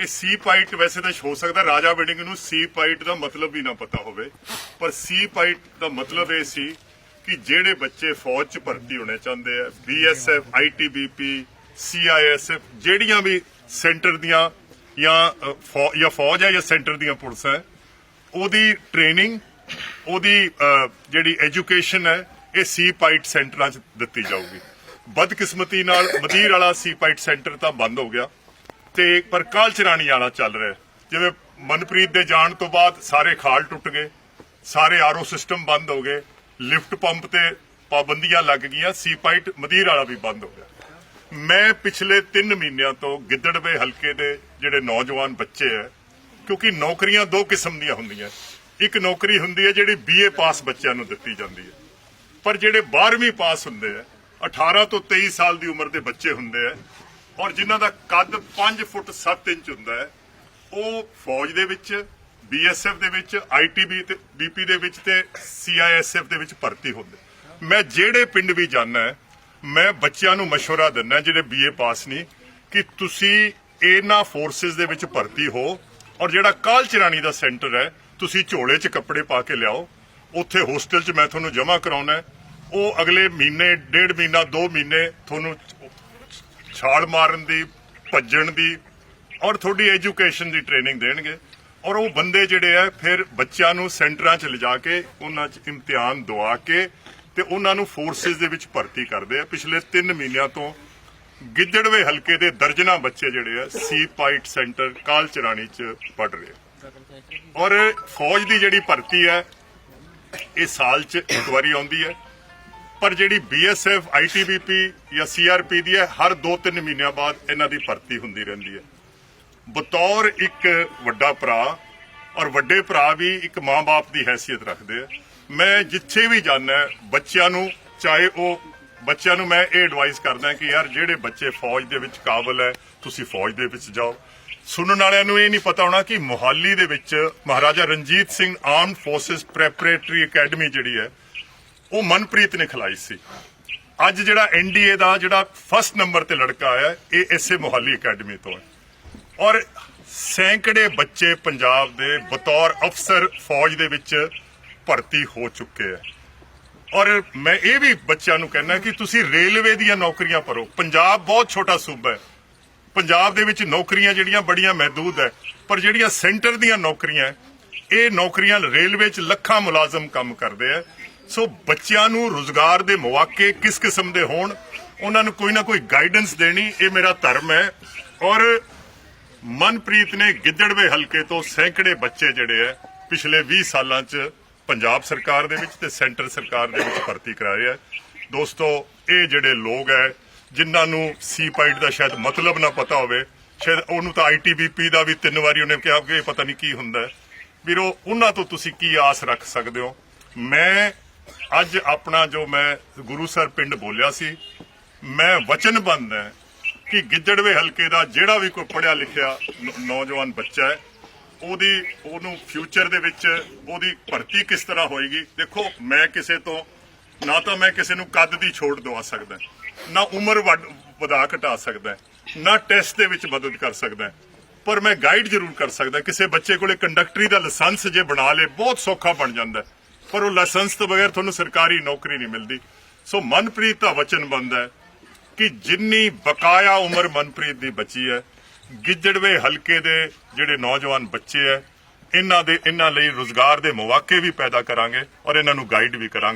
ਇਹ ਸੀ ਪਾਈਟ ਵੈਸੇ ਤਾਂ ਹੋ ਸਕਦਾ ਰਾਜਾ ਬਿਲਡਿੰਗ ਨੂੰ ਸੀ ਪਾਈਟ ਦਾ ਮਤਲਬ ਵੀ ਨਾ ਪਤਾ ਹੋਵੇ, ਪਰ ਸੀ ਪਾਈਟ ਦਾ ਮਤਲਬ ਇਹ ਸੀ ਕਿ ਜਿਹੜੇ ਬੱਚੇ ਫੌਜ 'ਚ ਭਰਤੀ ਹੋਣੇ ਚਾਹੁੰਦੇ ਆ ਬੀਐਸਐਫ ਆਈਟੀਬੀਪੀ ਸੀਆਈਐਸਐਫ ਜਿਹੜੀਆਂ ਵੀ ਸੈਂਟਰ ਦੀਆਂ ਜਾਂ ਜਾਂ ਫੌਜ ਹੈ ਜਾਂ ਸੈਂਟਰ ਦੀਆਂ ਪੁਲਿਸ ਹੈ, ਉਹਦੀ ਟ੍ਰੇਨਿੰਗ, ਉਹਦੀ ਜਿਹੜੀ ਐਜੂਕੇਸ਼ਨ ਹੈ, ਇਹ ਸੀ ਪਾਈਟ ਸੈਂਟਰਾਂ 'ਚ ਦਿੱਤੀ ਜਾਊਗੀ। ਬਦਕਿਸਮਤੀ ਨਾਲ ਮਦੀਰ ਵਾਲਾ ਸੀ ਪਾਈਟ ਸੈਂਟਰ ਤਾਂ ਬੰਦ ਹੋ ਗਿਆ। ਤੇ ਪਰ ਕਾਲ ਚਰਾਣੀ ਵਾਲਾ ਚੱਲ ਰਿਹਾ ਜਿਵੇਂ ਮਨਪ੍ਰੀਤ ਦੇ ਜਾਣ ਤੋਂ ਬਾਅਦ ਸਾਰੇ ਖਾਲ ਟੁੱਟ ਗਏ, ਸਾਰੇ ਆਰਓ ਸਿਸਟਮ ਬੰਦ ਹੋ ਗਏ, ਲਿਫਟ ਪੰਪ ਤੇ ਪਾਬੰਦੀਆਂ ਲੱਗ ਗਈਆਂ, ਸੀ ਪਾਈਟ ਮਦੀਰ ਵਾਲਾ ਵੀ ਬੰਦ ਹੋ ਗਿਆ। ਮੈਂ ਪਿਛਲੇ 3 ਮਹੀਨਿਆਂ ਤੋਂ ਗਿੱਦੜਵੇ ਹਲਕੇ ਦੇ ਜਿਹੜੇ ਨੌਜਵਾਨ ਬੱਚੇ ਐ ਕਿਉਂਕਿ ਨੌਕਰੀਆਂ ਦੋ ਕਿਸਮ ਦੀਆਂ ਹੁੰਦੀਆਂ ਇੱਕ ਨੌਕਰੀ ਹੁੰਦੀ ਹੈ ਜਿਹੜੀ ਬੀਏ ਪਾਸ ਬੱਚਿਆਂ ਨੂੰ ਦਿੱਤੀ ਜਾਂਦੀ ਹੈ। ਪਰ ਜਿਹੜੇ 12ਵੀਂ ਪਾਸ ਹੁੰਦੇ ਆ 18 ਤੋਂ 23 ਸਾਲ ਦੀ ਉਮਰ ਦੇ ਬੱਚੇ ਹੁੰਦੇ ਆ ਔਰ ਜਿਨ੍ਹਾਂ ਦਾ ਕੱਦ 5 ਫੁੱਟ 7 ਇੰਚ ਹੁੰਦਾ ਹੈ ਉਹ ਫੌਜ ਦੇ ਵਿੱਚ ਬੀਐਸਐਫ ਦੇ ਵਿੱਚ ਆਈਟੀਬੀ ਤੇ ਬੀਪੀ ਦੇ ਵਿੱਚ ਤੇ ਸੀਆਈਐਸਐਫ ਦੇ ਵਿੱਚ ਭਰਤੀ ਹੁੰਦੇ ਮੈਂ ਜਿਹੜੇ ਪਿੰਡ ਵੀ ਜਾਣਾ ਹੈ ਮੈਂ ਬੱਚਿਆਂ ਨੂੰ مشورہ ਦਿੰਦਾ ਜਿਹੜੇ ਬੀਏ ਪਾਸ ਨਹੀਂ ਕਿ ਤੁਸੀਂ ਇਹਨਾਂ ਫੋਰਸਸ ਦੇ ਵਿੱਚ ਭਰਤੀ ਹੋ ਔਰ ਜਿਹੜਾ ਕਾਲ ਚਰਾਣੀ ਦਾ ਸੈਂਟਰ ਹੈ ਤੁਸੀਂ ਝੋਲੇ 'ਚ ਕੱਪੜੇ ਪਾ ਕੇ ਲਿਆਓ ਉੱਥੇ ਹੋਸਟਲ 'ਚ ਮੈਂ ਤੁਹਾਨੂੰ ਜਮ੍ਹਾਂ ਕਰਾਉਣਾ ਹੈ। ਉਹ ਅਗਲੇ ਮਹੀਨੇ ਡੇਢ ਮਹੀਨਾ 2 ਮਹੀਨੇ ਤੁਹਾਨੂੰ ਛਾਲ ਮਾਰਨ ਦੀ, ਭੱਜਣ ਦੀ ਔਰ ਤੁਹਾਡੀ ਐਜੂਕੇਸ਼ਨ ਦੀ ਟ੍ਰੇਨਿੰਗ ਦੇਣਗੇ। ਔਰ ਉਹ ਬੰਦੇ ਜਿਹੜੇ ਆ, ਫਿਰ ਬੱਚਿਆਂ ਨੂੰ ਸੈਂਟਰਾਂ 'ਚ ਲਿਜਾ ਕੇ, ਉਹਨਾਂ 'ਚ ਇਮਤਿਹਾਨ ਦਵਾ ਕੇ ਤੇ ਉਹਨਾਂ ਨੂੰ ਫੋਰਸਿਸ ਦੇ ਵਿੱਚ ਭਰਤੀ ਕਰਦੇ ਆ। ਪਿਛਲੇ 3 ਮਹੀਨਿਆਂ ਤੋਂ ਗਿੱਦੜਵੇ ਹਲਕੇ ਦੇ ਦਰਜਨਾ ਬੱਚੇ ਜਿਹੜੇ ਆ, ਸੀ ਪਾਈਟ ਸੈਂਟਰ ਕਾਲ ਚਰਾਣੀ 'ਚ ਪੜ ਰਹੇ ਔਰ ਫੌਜ ਦੀ ਜਿਹੜੀ ਭਰਤੀ ਹੈ, ਇਹ ਸਾਲ 'ਚ ਇੱਕ ਵਾਰੀ ਆਉਂਦੀ ਹੈ। ਪਰ ਜਿਹੜੀ ਬੀਐਸਐਫ ਆਈਟੀਬੀਪੀ ਜਾਂ ਸੀਆਰਪੀ ਦੀ ਹੈ, ਹਰ 2-3 ਮਹੀਨਿਆਂ ਬਾਅਦ ਇਹਨਾਂ ਦੀ ਭਰਤੀ ਹੁੰਦੀ ਰਹਿੰਦੀ ਹੈ। ਬਤੌਰ ਇੱਕ ਵੱਡਾ ਭਰਾ ਔਰ ਵੱਡੇ ਭਰਾ ਵੀ ਇੱਕ ਮਾਂ-ਬਾਪ ਦੀ ਹੈਸੀਅਤ ਰੱਖਦੇ ਆ। ਮੈਂ ਜਿੱਥੇ ਵੀ ਜਾਂਦਾ, ਬੱਚਿਆਂ ਨੂੰ, ਚਾਹੇ ਉਹ ਬੱਚਿਆਂ ਨੂੰ ਮੈਂ ਇਹ ਐਡਵਾਈਸ ਕਰਦਾ ਕਿ ਯਾਰ, ਜਿਹੜੇ ਬੱਚੇ ਫੌਜ ਦੇ ਵਿੱਚ ਕਾਬਲ ਹੈ, ਤੁਸੀਂ ਫੌਜ ਦੇ ਵਿੱਚ ਜਾਓ। ਸੁਣਨ ਵਾਲਿਆਂ ਨੂੰ ਇਹ ਨਹੀਂ ਪਤਾ ਹੋਣਾ ਕਿ ਮੋਹਾਲੀ ਦੇ ਵਿੱਚ Maharaja Ranjit Singh armed forces preparatory academy ਜਿਹੜੀ ਹੈ ਉਹ ਮਨਪ੍ਰੀਤ ਨੇ ਖਿਲਾਈ ਸੀ। ਅੱਜ ਜਿਹੜਾ ਐਨਡੀਏ ਦਾ ਜਿਹੜਾ ਫਸਟ ਨੰਬਰ ਤੇ ਲੜਕਾ ਆਇਆ, ਇਹ ਇਸੇ ਮੋਹਾਲੀ ਅਕੈਡਮੀ ਤੋਂ ਹੈ। ਔਰ ਸੈਂਕੜੇ ਬੱਚੇ ਪੰਜਾਬ ਦੇ ਬਤੌਰ ਅਫਸਰ ਫੌਜ ਦੇ ਵਿੱਚ ਭਰਤੀ ਹੋ ਚੁੱਕੇ ਹੈ। ਔਰ ਮੈਂ ਇਹ ਵੀ ਬੱਚਿਆਂ ਨੂੰ ਕਹਿਣਾ ਕਿ ਤੁਸੀਂ ਰੇਲਵੇ ਦੀਆਂ ਨੌਕਰੀਆਂ ਭਰੋ। ਪੰਜਾਬ ਬਹੁਤ ਛੋਟਾ ਸੂਬਾ ਹੈ। ਪੰਜਾਬ ਦੇ ਵਿੱਚ ਨੌਕਰੀਆਂ ਜਿਹੜੀਆਂ ਬੜੀਆਂ ਮਹਦੂਦ ਹੈ, ਪਰ ਜਿਹੜੀਆਂ ਸੈਂਟਰ ਦੀਆਂ ਨੌਕਰੀਆਂ ਇਹ ਨੌਕਰੀਆਂ ਰੇਲਵੇ 'ਚ ਲੱਖਾਂ ਮੁਲਾਜ਼ਮ ਕੰਮ ਕਰਦੇ ਆ ਸੋ ਬੱਚਿਆਂ ਨੂੰ ਰੋਜ਼ਗਾਰ ਦੇ ਮੌਕੇ ਕਿਸ ਕਿਸਮ ਦੇ ਹੋਣ, ਉਹਨਾਂ ਨੂੰ ਕੋਈ ਨਾ ਕੋਈ ਗਾਈਡੈਂਸ ਦੇਣੀ, ਇਹ ਮੇਰਾ ਧਰਮ ਹੈ। ਔਰ ਮਨਪ੍ਰੀਤ ਨੇ ਗਿੱਦੜਵੇ ਹਲਕੇ ਤੋਂ ਸੈਂਕੜੇ ਬੱਚੇ ਜਿਹੜੇ ਆ ਪਿਛਲੇ 20 ਸਾਲਾਂ 'ਚ ਪੰਜਾਬ ਸਰਕਾਰ ਦੇ ਵਿੱਚ ਤੇ ਸੈਂਟਰ ਸਰਕਾਰ ਦੇ ਵਿੱਚ ਭਰਤੀ ਕਰਾਏ ਆ ਦੋਸਤੋ, ਇਹ ਜਿਹੜੇ ਲੋਕ ਹੈ, ਜਿਨ੍ਹਾਂ ਨੂੰ ਸੀ ਪਾਈਟ ਦਾ ਸ਼ਾਇਦ ਮਤਲਬ ਨਾ ਪਤਾ ਹੋਵੇ, ਸ਼ਾਇਦ ਉਹਨੂੰ ਤਾਂ ਆਈਟੀਬੀਪੀ ਦਾ ਵੀ ਤਿੰਨ ਵਾਰੀ ਉਹਨੇ ਕਿਹਾ ਕਿ ਇਹ ਪਤਾ ਨਹੀਂ ਕੀ ਹੁੰਦਾ ਹੈ। ਵੀਰੋ, ਉਹਨਾਂ ਤੋਂ ਤੁਸੀਂ ਕੀ ਆਸ ਰੱਖ ਸਕਦੇ ਹੋ? ਮੈਂ ਅੱਜ ਆਪਣਾ ਜੋ ਮੈਂ ਗੁਰੂ ਸਰ ਪਿੰਡ ਬੋਲਿਆ ਸੀ, ਮੈਂ ਵਚਨਬੰਦ ਹਾਂ ਕਿ ਗਿੱਦੜਵੇ ਹਲਕੇ ਦਾ ਜਿਹੜਾ ਵੀ ਕੋਈ ਪੜਿਆ ਲਿਖਿਆ ਨੌਜਵਾਨ ਬੱਚਾ ਹੈ, ਉਹਦੀ, ਉਹਨੂੰ ਫਿਊਚਰ ਦੇ ਵਿੱਚ ਉਹਦੀ ਭਰਤੀ ਕਿਸ ਤਰ੍ਹਾਂ ਹੋਏਗੀ? ਦੇਖੋ, ਮੈਂ ਕਿਸੇ ਤੋਂ, ਨਾ ਤਾਂ ਮੈਂ ਕਿਸੇ ਨੂੰ ਕੱਦ ਦੀ ਛੋਟ ਦਵਾ ਸਕਦਾ, ਨਾ ਉਮਰ ਵੱਡ- ਵਧਾ ਘਟਾ ਸਕਦਾ, ਨਾ ਟੈਸਟ ਦੇ ਵਿੱਚ ਮਦਦ ਕਰ ਸਕਦਾ, ਪਰ ਮੈਂ ਗਾਈਡ ਜ਼ਰੂਰ ਕਰ ਸਕਦਾ, ਕਿਸੇ ਬੱਚੇ ਕੋਲੇ ਕੰਡਕਟਰੀ ਦਾ ਲਾਇਸੈਂਸ ਜੇ ਬਣਾ ਲੇ ਬਹੁਤ ਸੌਖਾ ਬਣ ਜਾਂਦਾ। ਪਰ ਉਹ ਲਾਇਸੈਂਸ ਤੋਂ ਬਗੈਰ ਤੁਹਾਨੂੰ ਸਰਕਾਰੀ ਨੌਕਰੀ ਨਹੀਂ ਮਿਲਦੀ। ਸੋ ਮਨਪ੍ਰੀਤ ਦਾ ਵਚਨ ਬੰਦਾ ਹੈ ਕਿ ਜਿੰਨੀ ਬਕਾਇਆ ਉਮਰ ਮਨਪ੍ਰੀਤ ਦੀ ਬਚੀ ਹੈ, ਗਿੱਜੜਵੇ ਹਲਕੇ ਦੇ ਜਿਹੜੇ ਨੌਜਵਾਨ ਬੱਚੇ ਹੈ, ਇਹਨਾਂ ਦੇ, ਇਹਨਾਂ ਲਈ ਰੋਜ਼ਗਾਰ ਦੇ ਮੌਕੇ ਵੀ ਪੈਦਾ ਕਰਾਂਗੇ ਔਰ ਇਹਨਾਂ ਨੂੰ ਗਾਈਡ ਵੀ ਕਰਾਂਗੇ।